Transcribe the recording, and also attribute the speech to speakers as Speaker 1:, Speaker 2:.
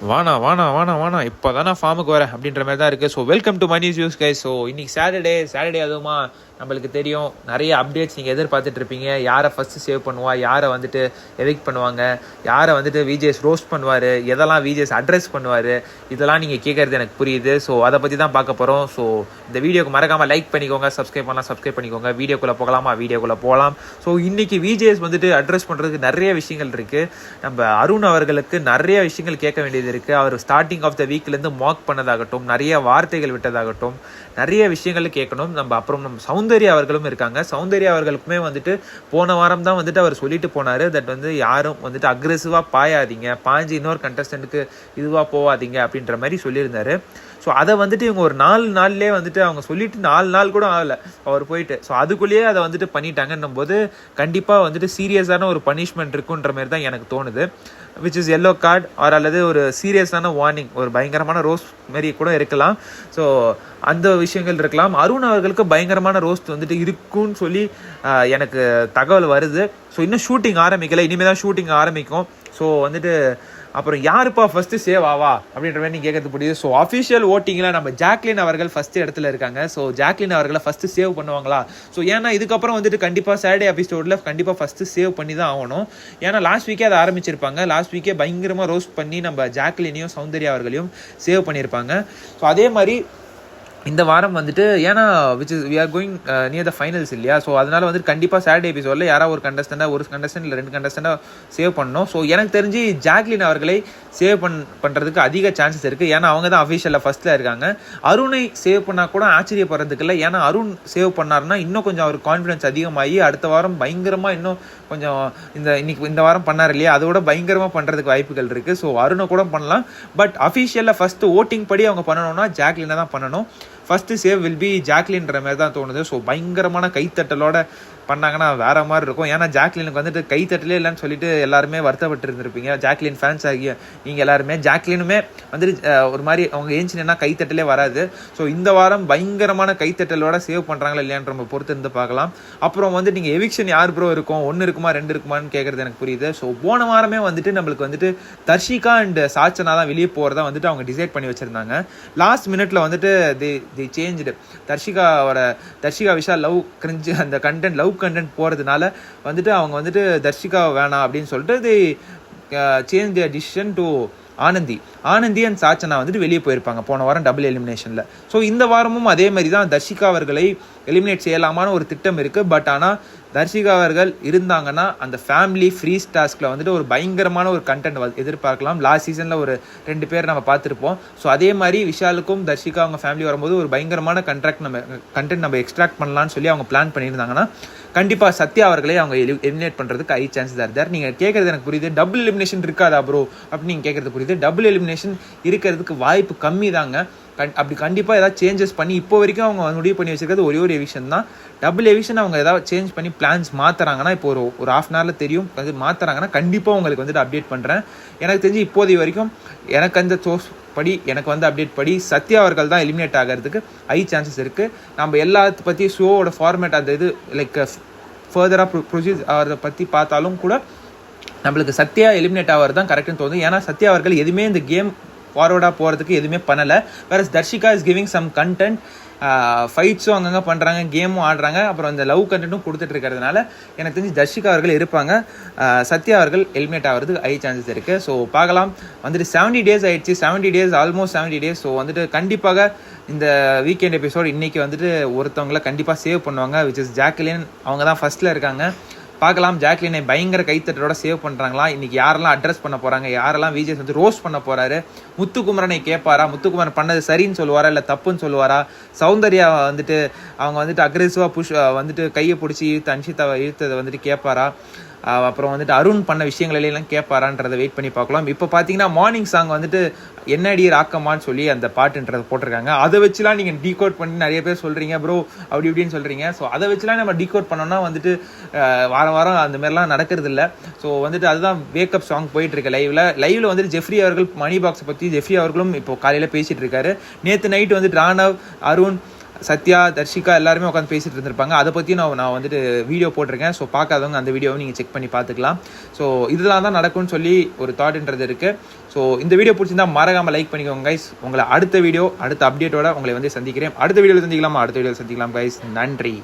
Speaker 1: வானா வானா வானா வானா இப்போ தானே ஃபார்முக்கு வரேன் அப்படின்ற மாதிரி தான் இருக்குது so welcome to money use guy so இன்னைக்கு சாட்டர்டே சாட்டர்டே அதுவுமா நம்மளுக்கு தெரியும் நிறைய அப்டேட்ஸ் நீங்கள் எதிர்பார்த்துட்டு இருப்பீங்க யாரை ஃபஸ்ட்டு சேவ் பண்ணுவா யாரை வந்துட்டு எவிக் பண்ணுவாங்க யாரை வந்துட்டு விஜேஸ் ரோஸ்ட் பண்ணுவார் எதெல்லாம் விஜேஸ் அட்ரஸ் பண்ணுவார் இதெல்லாம் நீங்கள் கேட்குறது எனக்கு புரியுது. ஸோ அதை பற்றி தான் பார்க்க போகிறோம் ஸோ இந்த வீடியோக்கு மறக்காமல் லைக் பண்ணிக்கோங்க சப்ஸ்கிரைப் பண்ணலாம் சப்ஸ்கிரைப் பண்ணிக்கோங்க. வீடியோக்குள்ளே போகலாமா? வீடியோக்குள்ளே போகலாம். ஸோ இன்றைக்கி விஜேஎஸ் வந்துட்டு அட்ரஸ் பண்ணுறதுக்கு நிறைய விஷயங்கள் இருக்குது நம்ம அருண் அவர்களுக்கு நிறைய விஷயங்கள் கேட்க வேண்டியது இருக்குது அவர் ஸ்டார்டிங் ஆஃப் த வீக்லேருந்து மார்க் பண்ணதாகட்டும் நிறைய வார்த்தைகள் விட்டதாகட்டும் நிறைய விஷயங்கள் கேட்கணும். நம்ம அப்புறம் நம்ம சௌந்தர்யா அவர்களும் இருக்காங்க. சௌந்தர்யா அவர்களுக்குமே வந்துட்டு போன வாரம் தான் வந்துட்டு அவர் சொல்லிட்டு போனார். தட் வந்து யாரும் வந்துட்டு அக்ரெசிவாக பாயாதீங்க. பாஞ்சு இன்னொரு கண்டஸ்டன்ட்டுக்கு இதுவாக போகாதீங்க அப்படின்ற மாதிரி சொல்லியிருந்தாரு. ஸோ அதை வந்துட்டு இவங்க ஒரு நாலு நாள்லேயே வந்துட்டு அவங்க சொல்லிட்டு நாலு நாள் கூட ஆகலை. அவர் போயிட்டு. ஸோ அதுக்குள்ளேயே அதை வந்துட்டு பண்ணிட்டாங்கன்னும் போது கண்டிப்பாக வந்துட்டு சீரியஸான ஒரு பனிஷ்மெண்ட் இருக்குன்ற மாதிரி தான் எனக்கு தோணுது. Which is yellow card or அல்லது ஒரு சீரியஸான வார்னிங் ஒரு பயங்கரமான ரோஸ் மாரி கூட இருக்கலாம். ஸோ அந்த விஷயங்கள் இருக்கலாம். அருண் அவர்களுக்கு பயங்கரமான ரோஸ்ட் வந்துட்டு இருக்குன்னு சொல்லி எனக்கு தகவல் வருது. ஸோ இன்னும் ஷூட்டிங் ஆரம்பிக்கலை. இனிமேல் தான் ஷூட்டிங் ஆரம்பிக்கும். ஸோ வந்துட்டு அப்புறம் யாருப்பா ஃபர்ஸ்ட் சேவ் ஆவா? அப்படின்ற மாதிரி கேட்கறது புரியுது. ஸோ அஃபிஷியல் ஓட்டிங்கில் நம்ம ஜாக்லின் அவர்கள் ஃபர்ஸ்ட் இடத்துல இருக்காங்க. ஸோ ஜாக்லின் அவர்களை ஃபர்ஸ்ட் சேவ் பண்ணுவாங்களா? ஸோ ஏன்னா இதுக்கப்புறம் வந்துட்டு கண்டிப்பாக சாட்டர்டே எபிசோடில் கண்டிப்பாக ஃபர்ஸ்ட் சேவ் பண்ணி தான் ஆகணும். ஏன்னா லாஸ்ட் வீக்கே அதை ஆரம்பிச்சிருப்பாங்க. லாஸ்ட் வீக்கே பயங்கரமாக ரோஸ்ட் பண்ணி நம்ம ஜாக்லினையும் சௌந்தர்யா அவர்களையும் சேவ் பண்ணியிருப்பாங்க ஸோ அதே மாதிரி இந்த வாரம் வந்துட்டு ஏன்னா which is we are going near the finals இல்லையா? ஸோ அதனால வந்துட்டு கண்டிப்பாக சாட்டர்டே எபிசோடில் யாராவது ஒரு கண்டஸ்டண்டாக ஒரு கண்டஸ்டன்ட் இல்லை ரெண்டு கண்டஸ்டண்டாக சேவ் பண்ணணும். ஸோ எனக்கு தெரிஞ்சு ஜாக்லின் அவர்களை சேவ் பண் பண்ணுறதுக்கு அதிக சான்சஸ் இருக்குது ஏன்னா அவங்க தான் அஃபிஷியலில் ஃபஸ்ட்டில் இருக்காங்க. அருணை சேவ் பண்ணால் கூட ஆச்சரியப்படுறதுக்கு இல்லை. ஏன்னா அருண் சேவ் பண்ணாருன்னா இன்னும் கொஞ்சம் அவர் கான்ஃபிடன்ஸ் அதிகமாகி அடுத்த வாரம் பயங்கரமாக இன்னும் கொஞ்சம் இந்த இன்னைக்கு இந்த வாரம் பண்ணார் இல்லையா? அதோட பயங்கரமாக பண்ணுறதுக்கு வாய்ப்புகள் இருக்குது ஸோ அருணை கூட பண்ணலாம். பட் அஃபிஷியலில் ஃபஸ்ட்டு ஓட்டிங் படி அவங்க பண்ணணும்னா ஜாக்லினை தான் பண்ணணும். ஃபஸ்ட்டு சேவ் வில் பி ஜாக்லின்ற மாதிரி தான் தோணுது. ஸோ பயங்கரமான கைத்தட்டலோட பண்ணாங்கன்னா வேற மாதிரி இருக்கும். ஏன்னா ஜாக்லினுக்கு வந்துட்டு கைத்தட்டலே இல்லைன்னு சொல்லிட்டு எல்லாருமே வருத்தப்பட்டு இருந்திருப்பீங்க ஜாக்லின் ஃபேன்ஸ் ஆகிய நீங்கள் எல்லாருமே ஜாக்லினுமே வந்துட்டு ஒரு மாதிரி அவங்க ஏஞ்சினா கைத்தட்டலே வராது. ஸோ இந்த வாரம் பயங்கரமான கைத்தட்டலோட சேவ் பண்ணுறாங்களா இல்லையான்ற நம்ம பொறுத்து இருந்து பார்க்கலாம். அப்புறம் வந்து நீங்கள் எவிக்ஷன் யார் ப்ரோ இருக்கும்? ஒன்று இருக்குமா ரெண்டு இருக்குமான்னு கேட்குறது எனக்கு புரியுது. ஸோ போன வாரமே வந்துட்டு நம்மளுக்கு வந்துட்டு தர்ஷிகா அண்ட் சாச்சனா தான் வெளியே போகிறதா வந்துட்டு அவங்க டிசைட் பண்ணி வச்சுருந்தாங்க. லாஸ்ட் மினிட்ல வந்துட்டு தி தி சேஞ்சுடு தர்ஷிகாவோட தர்ஷிகா விஷால் லவ் கிரிஞ்சு அந்த கண்டென்ட் லவ் கண்டென்ட் போகிறதுனால வந்துட்டு அவங்க வந்துட்டு தர்ஷிகா வேணாம் அப்படின்னு சொல்லிட்டு the change the decision to Anandhi. Anandhi and Sachana வந்துட்டு வெளியே போயிருப்பாங்க. போன வாரம் டபுள் எலிமினேஷனில் ஸோ இந்த வாரமும் அதே மாதிரி தான் தர்ஷிகா அவர்களை எலிமினேட் செய்யலாமான்னு ஒரு திட்டம் இருக்குது பட் ஆனால் தர்ஷிகா அவர்கள் இருந்தாங்கன்னா அந்த ஃபேமிலி ஃப்ரீ டாஸ்கில் வந்துட்டு ஒரு பயங்கரமான ஒரு கண்டென்ட் எதிர்பார்க்கலாம். லாஸ்ட் சீசனில் ஒரு ரெண்டு பேர் நம்ம பார்த்துருப்போம். ஸோ அதே மாதிரி விஷாலுக்கும் தர்ஷிகா அவங்க ஃபேமிலி வரும்போது ஒரு பயங்கரமான கண்ட்ராக்ட் நம்ம கண்டென்ட் நம்ம எக்ஸ்ட்ராக்ட் பண்ணலாம்னு சொல்லி அவங்க பிளான் பண்ணியிருந்தாங்கன்னா கண்டிப்பாக சத்யா அவர்களே அவங்க எலிமினேட் பண்ணுறதுக்கு ஐ சான்ஸ் ஆர் தேர் நீங்கள் கேட்குறது எனக்கு புரியுது. டபுள் எலிமினேஷன் இருக்காதா ப்ரோ அப்படின்னு நீங்கள் கேட்குறது புரியுது. டபுள் எலிமினேஷன் இருக்கிறதுக்கு வாய்ப்பு கம்மி தாங்க கண் அப்படி கண்டிப்பாக ஏதாவது சேஞ்சஸ் பண்ணி இப்போ வரைக்கும் அவங்க முடிவு பண்ணி வச்சிருக்கிறது ஒரே ஒரு எவிஷன் தான். டபுள் எவிஷன் அவங்க ஏதாவது சேஞ்ச் பண்ணி பிளான்ஸ் மாற்றுறாங்கன்னா இப்போ ஒரு ஒரு ஹாஃப் அன் ஹவரில் தெரியும். அது மாற்றுறாங்கன்னா கண்டிப்பாக உங்களுக்கு வந்துட்டு அப்டேட் பண்ணுறேன் எனக்கு தெரிஞ்சு இப்போதைய வரைக்கும் எனக்கு அந்த சோர்ஸ் படி எனக்கு வந்து அப்டேட் படி சத்யா அவர்கள் தான் எலிமினேட் ஆகிறதுக்கு ஹை சான்சஸ் இருக்குது நம்ம எல்லாத்த பற்றி ஷோவோட ஃபார்மேட் அந்த இது லைக் ஃபர்தராக ப்ரொசீஜ் அதை பற்றி பார்த்தாலும் கூட நம்மளுக்கு சத்யா எலிமினேட் ஆகிறது தான் கரெக்டுன்னு தோணுது. ஏன்னா சத்யா அவர்கள் எதுவுமே இந்த கேம் ஃபார்வர்டாக போகிறதுக்கு எதுவுமே பண்ணலை. வேற Dharshika is giving some content ஃபைட்ஸும் அங்கங்கே பண்ணுறாங்க கேமும் ஆடுறாங்க. அப்புறம் இந்த லவ் கண்டென்ட்டும் கொடுத்துட்டு இருக்கிறதுனால எனக்கு தெரிஞ்சு தர்ஷிகா அவர்கள் இருப்பாங்க. சத்யா அவர்கள் எலிமினேட் ஆகிறதுக்கு ஹை சான்சஸ் இருக்குது ஸோ பார்க்கலாம். வந்துட்டு செவன்டி டேஸ் ஆயிடுச்சு. Seventy days almost seventy days so வந்துட்டு கண்டிப்பாக இந்த வீக்கெண்ட் எபிசோட் இன்றைக்கி வந்துட்டு ஒருத்தவங்களை கண்டிப்பாக சேவ் பண்ணுவாங்க விச் இஸ் ஜாக்லின் அவங்க தான் ஃபர்ஸ்ட்டில் இருக்காங்க. பார்க்கலாம். ஜாக்லினை பயங்கர கைத்தட்டோட சேவ் பண்ணுறாங்களா இன்னைக்கு யாரெல்லாம் அட்ரஸ் பண்ண போகிறாங்க யாரெல்லாம் விஜய் வந்து ரோஸ்ட் பண்ண போகிறாரு முத்துக்குமரனை கேட்பாரா? முத்துக்குமரன் பண்ணது சரின்னு சொல்லுவாரா? இல்லை தப்புன்னு சொல்லுவாரா? சௌந்தர்யா வந்துட்டு அவங்க வந்துட்டு அக்ரெசிவாக புஷ் வந்துட்டு கையை பிடிச்சி இழுத்து அன்ஷிதாவை இழுத்ததை வந்துட்டு கேட்பாரா? அப்புறம் வந்துட்டு அருண் பண்ண விஷயங்கள் எல்லாம் கேட்பாரான்றதை வெயிட் பண்ணி பார்க்கலாம். இப்போ பார்த்தீங்கன்னா மார்னிங் சாங் வந்துட்டு என்னடி ராக்கமான்னு சொல்லி அந்த பாட்டுன்றதை போட்டிருக்காங்க. அதை வச்சுலாம் நீங்கள் டீகோட் பண்ணி நிறைய பேர் சொல்கிறீங்க ப்ரோ அப்படி இப்படின்னு சொல்கிறீங்க ஸோ அதை வச்சுலாம் நம்ம டீகோட் பண்ணோம்னா வந்துட்டு வாரம் வாரம் அந்த மாதிரிலாம் நடக்கிறது இல்லை ஸோ வந்துட்டு அதுதான் வேக்கப் சாங் போயிட்டுருக்கு லைவில் லைவில் வந்துட்டு ஜெஃப்ரி அவர்கள் மணி பாக்ஸை பற்றி ஜெஃப்ரி அவர்களும் இப்போ காலையில் பேசிகிட்டு இருக்காரு. நேற்று நைட்டு வந்துட்டு ராணவ் அருண் சத்யா தர்ஷிகா எல்லாருமே உட்காந்து பேசிட்டு இருந்திருப்பாங்க. அதை பற்றியும் நான் நான் வந்துட்டு வீடியோ போட்டிருக்கேன். ஸோ பார்க்காதவங்க அந்த வீடியோவை நீங்கள் செக் பண்ணி பார்த்துக்கலாம். ஸோ இதெல்லாம் தான் நடக்கும்னு சொல்லி ஒரு தாட்ன்றது இருக்குது ஸோ இந்த வீடியோ பிடிச்சிருந்தா மறக்காமல் லைக் பண்ணிக்கோங்க கைஸ் உங்களை அடுத்த வீடியோ அடுத்த அப்டேட்டோட உங்களை வந்து சந்திக்கிறேன். அடுத்த வீடியோவில் சந்திக்கலாமா? அடுத்த வீடியோவில் சந்திக்கலாம் கைஸ் நன்றி.